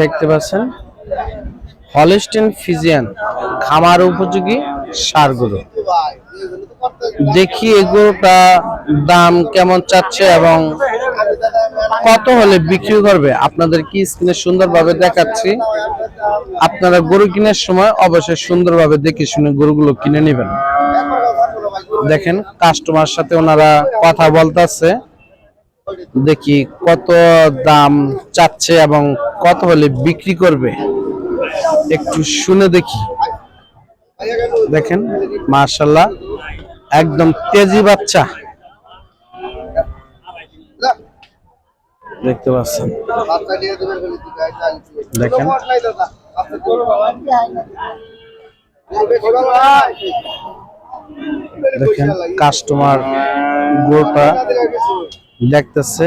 দেখতে পাচ্ছেন? Holstein Friesian খামার উপযোগী সার গরু। দেখি এগুলোটা দাম কেমন চাচ্ছে এবং কত হলে বিক্রি করবে? আপনাদের কি স্ক্রিনে সুন্দরভাবে দেখাচ্ছি। আপনারা গরু কেনার সময় অবশ্যই সুন্দরভাবে দেখে শুনে গরুগুলো কিনে নেবেন। দেখেন কাস্টমার সাথে ওনারা কথা বলতেছে। দেখি কত দাম চাচ্ছে এবং কত হলে বিক্রি করবে? একটু শুনে দেখি। দেখেন মার্শাল্লাহ একদম তেজি বাচ্চা। দেখতে পাচ্ছেন? দেখেন। দেখেন কাস্টমার গরুটা দেখতেছে।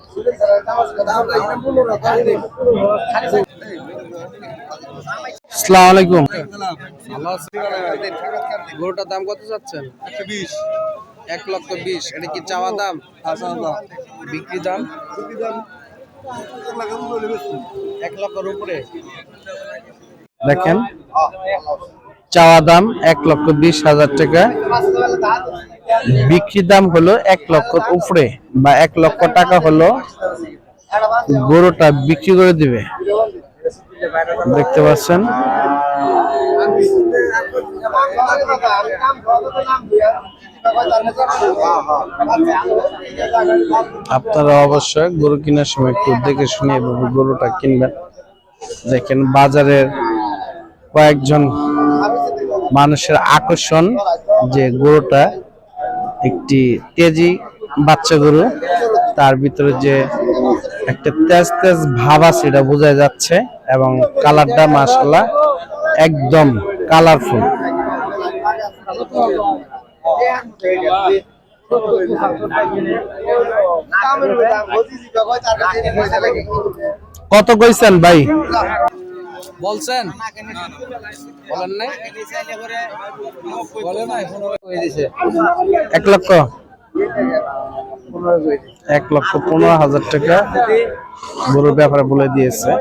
আসসালামু আলাইকুম। গরুটার দাম কত চাচ্ছেন? এক লক্ষ বিশ। এটা কি চাওয়া দাম? বিক্রি দাম? এক লক্ষের উপরে। দেখেন চাওয়া দাম এক লক্ষ বিশ হাজার টাকা। বিক্রি দাম হলো এক লক্ষর উপরে বা এক লক্ষ টাকা হলো গরুটা বিক্রি করে দিবে। দেখতে পাচ্ছেন। আপনারা অবশ্যই গরু কেনার সময় একটু দেখে শুনে এভাবে গরুটা কিনবেন। দেখেন বাজারের কয়েকজন মানুষের আকর্ষণ যে গরুটা একটি তেজি বাচ্চা গরু, তার ভিতরে যে একটা তেজ তেজ ভাব আছে এটা বোঝা যাচ্ছে এবং কালারটা মাসাল্লাহ একদম কালারফুল। কত কইছেন ভাই? বলছেন? বলেন নাই? এক লক্ষ। এক লক্ষ পনেরো হাজার টাকা গরুর ব্যাপারে বলে দিয়েছে।